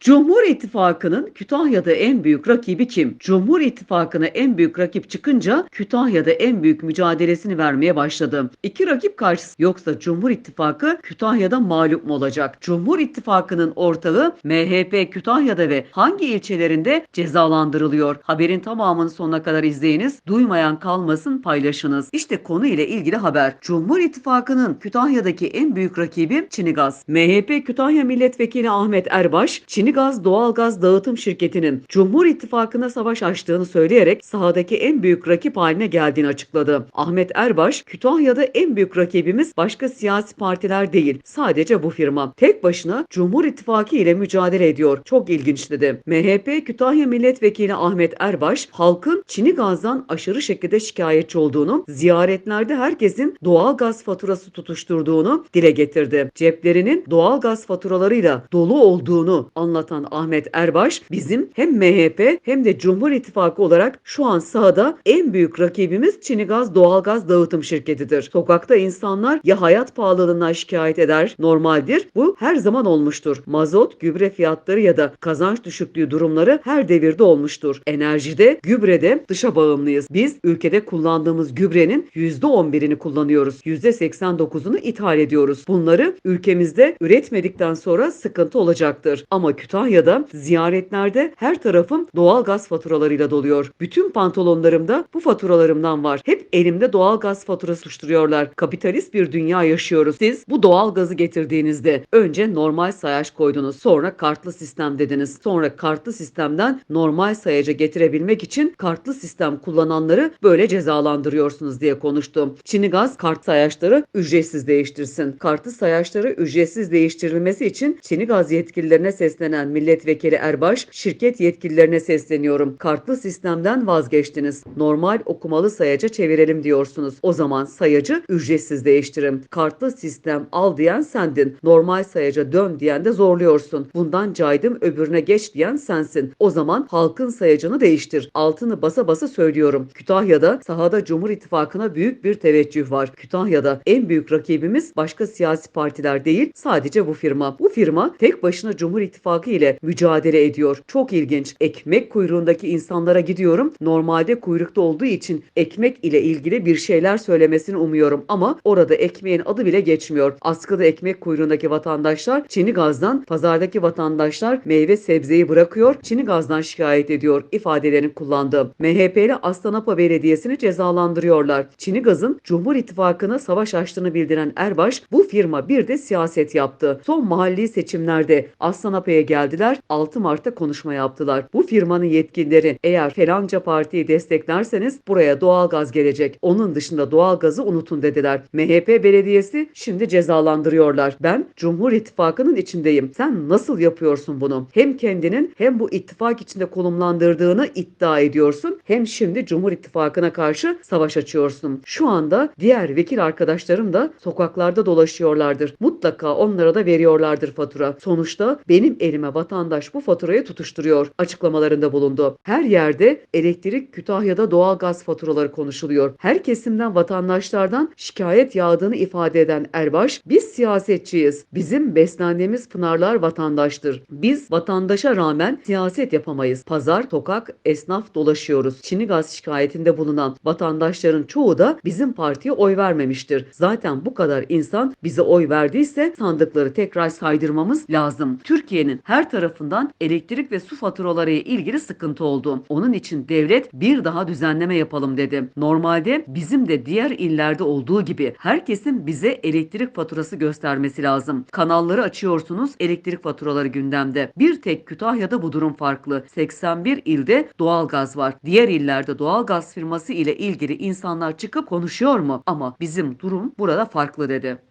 Cumhur İttifakı'nın Kütahya'da en büyük rakibi kim? Cumhur İttifakı'na en büyük rakip çıkınca Kütahya'da en büyük mücadelesini vermeye başladı. İki rakip karşısı yoksa Cumhur İttifakı Kütahya'da mağlup mu olacak? Cumhur İttifakı'nın ortağı MHP Kütahya'da ve hangi ilçelerinde cezalandırılıyor? Haberin tamamını sonuna kadar izleyiniz. Duymayan kalmasın paylaşınız. İşte konu ile ilgili haber. Cumhur İttifakı'nın Kütahya'daki en büyük rakibi Çinigaz. MHP Kütahya Milletvekili Ahmet Erbaş, Çinigaz Doğalgaz Dağıtım Şirketi'nin Cumhur İttifakı'na savaş açtığını söyleyerek sahadaki en büyük rakip haline geldiğini açıkladı. Ahmet Erbaş, Kütahya'da en büyük rakibimiz başka siyasi partiler değil, sadece bu firma. Tek başına Cumhur İttifakı ile mücadele ediyor. Çok ilginç dedi. MHP Kütahya Milletvekili Ahmet Erbaş, halkın Çinigaz'dan aşırı şekilde şikayetçi olduğunu, ziyaretlerde herkesin doğal gaz faturası tutuşturduğunu dile getirdi. Ceplerinin doğal gaz faturalarıyla dolu olduğunu anlatan Ahmet Erbaş, bizim hem MHP hem de Cumhur İttifakı olarak şu an sahada en büyük rakibimiz Çinigaz Doğalgaz Dağıtım Şirketi'dir. Sokakta insanlar ya hayat pahalılığından şikayet eder, normaldir. Bu her zaman olmuştur. Mazot, gübre fiyatları ya da kazanç düşüklüğü durumları her devirde olmuştur. Enerjide, gübrede dışa bağımlıyız. Biz ülkede kullandığımız gübrenin %11'ini kullanıyoruz. %89'unu ithal ediyoruz. Bunları ülkemizde üretmedikten sonra sıkıntı olacaktır. Ama Kütahya'da ziyaretlerde her tarafım doğal gaz faturalarıyla doluyor. Bütün pantolonlarımda bu faturalarımdan var. Hep elimde doğal gaz faturası tutuşturuyorlar. Kapitalist bir dünya yaşıyoruz. Siz bu doğal gazı getirdiğinizde önce normal sayaç koydunuz. Sonra kartlı sistem dediniz. Sonra kartlı sistemden normal sayaca getirebilmek için kartlı sistem kullananları böyle cezalandırıyorsunuz diye konuştum. Çin'i gaz kart sayaçları ücretsiz değiştirsin. Kartlı sayaçları ücretsiz değiştirilmesi için Çin'i gaz yetkililerine seslenen milletvekili Erbaş, şirket yetkililerine sesleniyorum. Kartlı sistemden vazgeçtiniz. Normal okumalı sayaca çevirelim diyorsunuz. O zaman sayacı ücretsiz değiştirin. Kartlı sistem al diyen sendin. Normal sayaca dön diyen de zorluyorsun. Bundan caydım öbürüne geç diyen sensin. O zaman halkın sayacını değiştir. Altını basa basa söylüyorum. Kütahya'da sahada Cumhur İttifakı'na büyük bir teveccüh var. Kütahya'da en büyük rakibimiz başka siyasi partiler değil sadece bu firma. Bu firma tek başına Cumhur İttifakı ile mücadele ediyor. Çok ilginç. Ekmek kuyruğundaki insanlara gidiyorum. Normalde kuyrukta olduğu için ekmek ile ilgili bir şeyler söylemesini umuyorum ama orada ekmeğin adı bile geçmiyor. Askıda ekmek kuyruğundaki vatandaşlar Çin'i gazdan, pazardaki vatandaşlar meyve sebzeyi bırakıyor, Çin'i gazdan şikayet ediyor ifadelerini kullandı. MHP'li Aslanapa Belediyesi'ni cezalandırıyorlar. Çin'i gazın Cumhur İttifakı'na savaş açtığını bildiren Erbaş bu firma bir de siyaset yaptı. Son mahalli seçimlerde Aslanapa'ya geldiler 6 Mart'ta konuşma yaptılar. Bu firmanın yetkilileri eğer falanca partiyi desteklerseniz buraya doğalgaz gelecek. Onun dışında doğalgazı unutun dediler. MHP belediyesi şimdi cezalandırıyorlar. Ben Cumhur İttifakı'nın içindeyim. Sen nasıl yapıyorsun bunu? Hem kendinin hem bu ittifak içinde konumlandırdığını iddia ediyorsun. Hem şimdi Cumhur İttifakı'na karşı savaş açıyorsun. Şu anda diğer vekil arkadaşlarım da sokaklarda dolaşıyorlardır. Mutlaka onlara da veriyorlardır fatura. Sonuçta benim elime vatandaş bu faturayı tutuşturuyor açıklamalarında bulundu. Her yerde elektrik Kütahya'da doğal gaz faturaları konuşuluyor. Her kesimden vatandaşlardan şikayet yağdığını ifade eden Erbaş, biz siyasetçiyiz. Bizim beslendiğimiz pınarlar vatandaştır. Biz vatandaşa rağmen siyaset yapamayız. Pazar, sokak, esnaf dolaşıyoruz. Çin'i gaz şikayetinde bulunan vatandaşların çoğu da bizim partiye oy vermemiştir. Zaten bu kadar insan bize oy verdiyse sandıkları tekrar saydırmamız lazım. Türkiye'nin her tarafından elektrik ve su faturaları ile ilgili sıkıntı oldu. Onun için devlet bir daha düzenleme yapalım dedi. Normalde bizim de diğer illerde olduğu gibi herkesin bize elektrik faturası göstermesi lazım. Kanalları açıyorsunuz elektrik faturaları gündemde. Bir tek Kütahya'da bu durum farklı. 81 ilde doğalgaz var. Diğer illerde doğalgaz firması ile ilgili insanlar çıkıp konuşuyor mu? Ama bizim durum burada farklı dedi.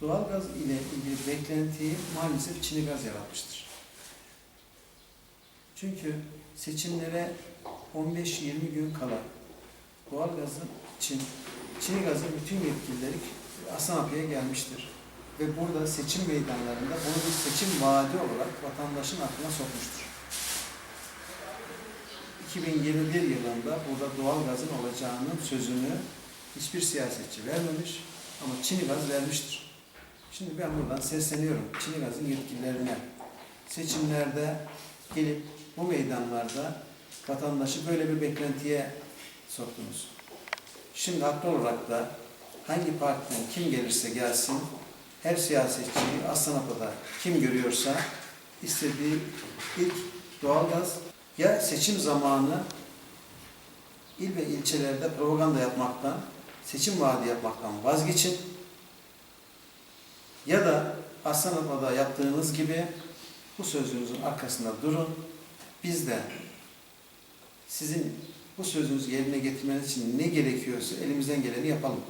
Doğalgaz ile ilgili beklentiyi maalesef Çin'i gaz yaratmıştır. Çünkü seçimlere 15-20 gün kala doğalgazın için Çin'i gazın bütün yetkilileri Asanapı'ya gelmiştir. Ve burada seçim meydanlarında bunu bir seçim vaadi olarak vatandaşın aklına sokmuştur. 2021 yılında burada doğalgazın olacağının sözünü hiçbir siyasetçi vermemiş ama Çin'i gaz vermiştir. Şimdi ben buradan sesleniyorum Çin'i gazın yetkililerine. seçimlerde gelip bu meydanlarda vatandaşı böyle bir beklentiye soktunuz. Şimdi haklı olarak da hangi partiden kim gelirse gelsin her siyasetçiyi Aslanapa'da kim görüyorsa istediği ilk doğalgaz ya seçim zamanı il ve ilçelerde propaganda yapmaktan, seçim vaadi yapmaktan vazgeçin ya da Aslanapa'da yaptığınız gibi bu sözünüzün arkasında durun. Biz de sizin bu sözünüzü yerine getirmeniz için ne gerekiyorsa elimizden geleni yapalım.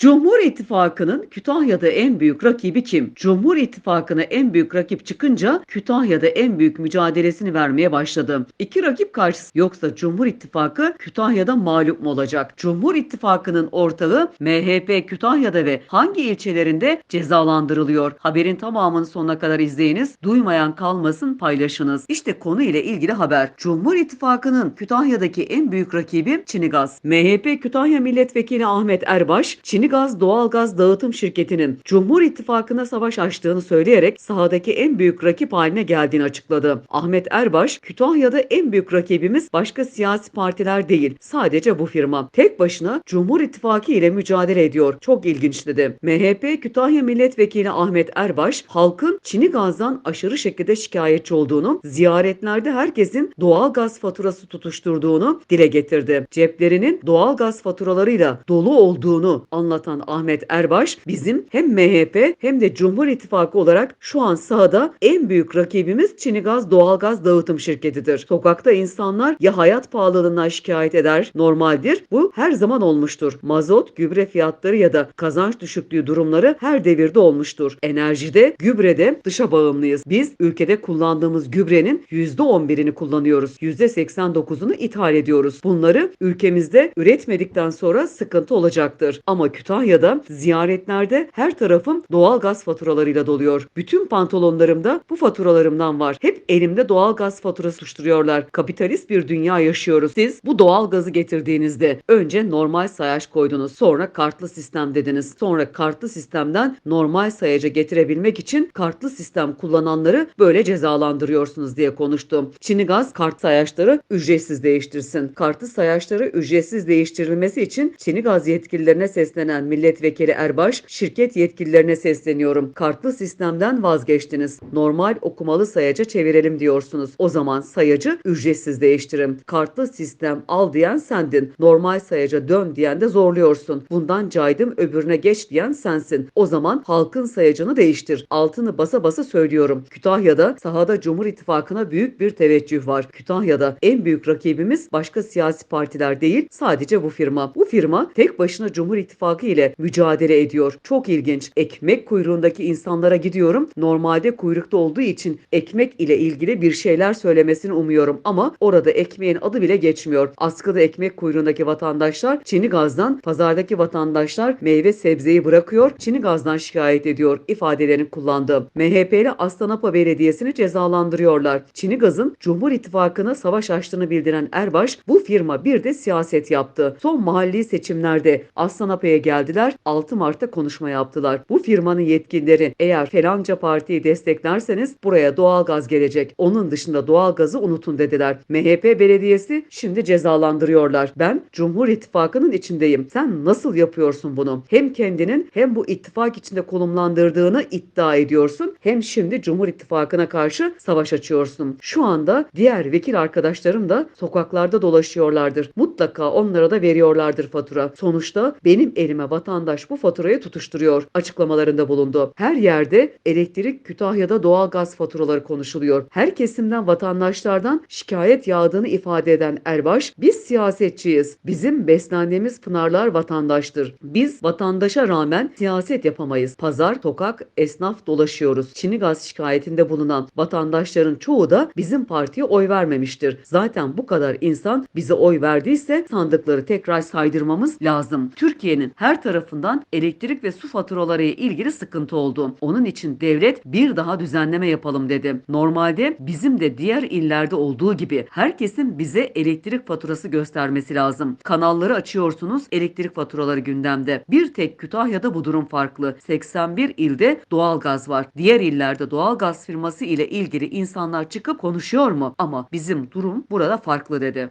Cumhur İttifakı'nın Kütahya'da en büyük rakibi kim? Cumhur İttifakı'na en büyük rakip çıkınca Kütahya'da en büyük mücadelesini vermeye başladı. İki rakip karşısı yoksa Cumhur İttifakı Kütahya'da mağlup mu olacak? Cumhur İttifakı'nın ortağı MHP Kütahya'da ve hangi ilçelerinde cezalandırılıyor? Haberin tamamını sonuna kadar izleyiniz. Duymayan kalmasın paylaşınız. İşte konu ile ilgili haber. Cumhur İttifakı'nın Kütahya'daki en büyük rakibi Çinigaz. MHP Kütahya Milletvekili Ahmet Erbaş, Çinigaz Doğalgaz Dağıtım Şirketi'nin Cumhur İttifakı'na savaş açtığını söyleyerek sahadaki en büyük rakip haline geldiğini açıkladı. Ahmet Erbaş, Kütahya'da en büyük rakibimiz başka siyasi partiler değil, sadece bu firma. Tek başına Cumhur İttifakı ile mücadele ediyor. Çok ilginç dedi. MHP Kütahya Milletvekili Ahmet Erbaş, halkın Çinigaz'dan aşırı şekilde şikayetçi olduğunu, ziyaretlerde herkesin doğal gaz faturası tutuşturduğunu dile getirdi. Ceplerinin doğal gaz faturalarıyla dolu olduğunu anlatan Ahmet Erbaş, bizim hem MHP hem de Cumhur İttifakı olarak şu an sahada en büyük rakibimiz Çinigaz Doğalgaz Dağıtım Şirketi'dir. Sokakta insanlar ya hayat pahalılığından şikayet eder, normaldir. Bu her zaman olmuştur. Mazot, gübre fiyatları ya da kazanç düşüklüğü durumları her devirde olmuştur. Enerjide, gübrede dışa bağımlıyız. Biz ülkede kullandığımız gübrenin %11'ini kullanıyoruz. %89'unu ithal ediyoruz. Bunları ülkemizde üretmedikten sonra sıkıntı olacaktır. Ama Kütahya'da ziyaretlerde her tarafım doğal gaz faturalarıyla doluyor. Bütün pantolonlarımda bu faturalarımdan var. Hep elimde doğal gaz faturası tutuşturuyorlar. Kapitalist bir dünya yaşıyoruz. Siz bu doğal gazı getirdiğinizde önce normal sayaç koydunuz. Sonra kartlı sistem dediniz. Sonra kartlı sistemden normal sayaca getirebilmek için kartlı sistem kullananları böyle cezalandırıyorsunuz diye konuştum. Çinigaz kart sayaçları ücretsiz değiştirsin. Kartlı sayaçları ücretsiz değiştirilmesi için Çinigaz yetkililerine seslenen milletvekili Erbaş, şirket yetkililerine sesleniyorum. Kartlı sistemden vazgeçtiniz. Normal okumalı sayaca çevirelim diyorsunuz. O zaman sayacı ücretsiz değiştirin. Kartlı sistem al diyen sendin. Normal sayaca dön diyen de zorluyorsun. Bundan caydım öbürüne geç diyen sensin. O zaman halkın sayacını değiştir. Altını basa basa söylüyorum. Kütahya'da sahada Cumhur İttifakı'na büyük bir teveccüh var. Kütahya'da en büyük rakibimiz başka siyasi partiler değil sadece bu firma. Bu firma tek başına Cumhur İttifakı ile mücadele ediyor. Çok ilginç. Ekmek kuyruğundaki insanlara gidiyorum. Normalde kuyrukta olduğu için ekmek ile ilgili bir şeyler söylemesini umuyorum ama orada ekmeğin adı bile geçmiyor. Askıda ekmek kuyruğundaki vatandaşlar Çin'i gazdan, pazardaki vatandaşlar meyve sebzeyi bırakıyor, Çin'i gazdan şikayet ediyor ifadelerini kullandı. MHP'li Aslanapa Belediyesi'ni cezalandırıyorlar. Çin'i gazın Cumhur İttifakı'na savaş açtığını bildiren Erbaş bu firma bir de siyaset yaptı. Son mahalli seçimlerde Aslanapa'ya geldiler 6 Mart'ta konuşma yaptılar. Bu firmanın yetkilileri eğer falanca partiyi desteklerseniz buraya doğalgaz gelecek. Onun dışında doğalgazı unutun dediler. MHP belediyesi şimdi cezalandırıyorlar. Ben Cumhur İttifakı'nın içindeyim. Sen nasıl yapıyorsun bunu? Hem kendinin hem bu ittifak içinde konumlandırdığını iddia ediyorsun. Hem şimdi Cumhur İttifakı'na karşı savaş açıyorsun. Şu anda diğer vekil arkadaşlarım da sokaklarda dolaşıyorlardır. Mutlaka onlara da veriyorlardır fatura. Sonuçta benim elime kelime vatandaş bu faturayı tutuşturuyor açıklamalarında bulundu. Her yerde elektrik, Kütahya'da doğalgaz faturaları konuşuluyor. Her kesimden vatandaşlardan şikayet yağdığını ifade eden Erbaş, biz siyasetçiyiz. Bizim beslendiğimiz pınarlar vatandaştır. Biz vatandaşa rağmen siyaset yapamayız. Pazar, tokak, esnaf dolaşıyoruz. Çini gaz şikayetinde bulunan vatandaşların çoğu da bizim partiye oy vermemiştir. Zaten bu kadar insan bize oy verdiyse sandıkları tekrar saydırmamız lazım. Türkiye'nin her tarafından elektrik ve su faturaları ile ilgili sıkıntı oldu. Onun için devlet bir daha düzenleme yapalım dedi. Normalde bizim de diğer illerde olduğu gibi herkesin bize elektrik faturası göstermesi lazım. Kanalları açıyorsunuz elektrik faturaları gündemde. Bir tek Kütahya'da bu durum farklı. 81 ilde doğalgaz var. Diğer illerde doğalgaz firması ile ilgili insanlar çıkıp konuşuyor mu? Ama bizim durum burada farklı dedi.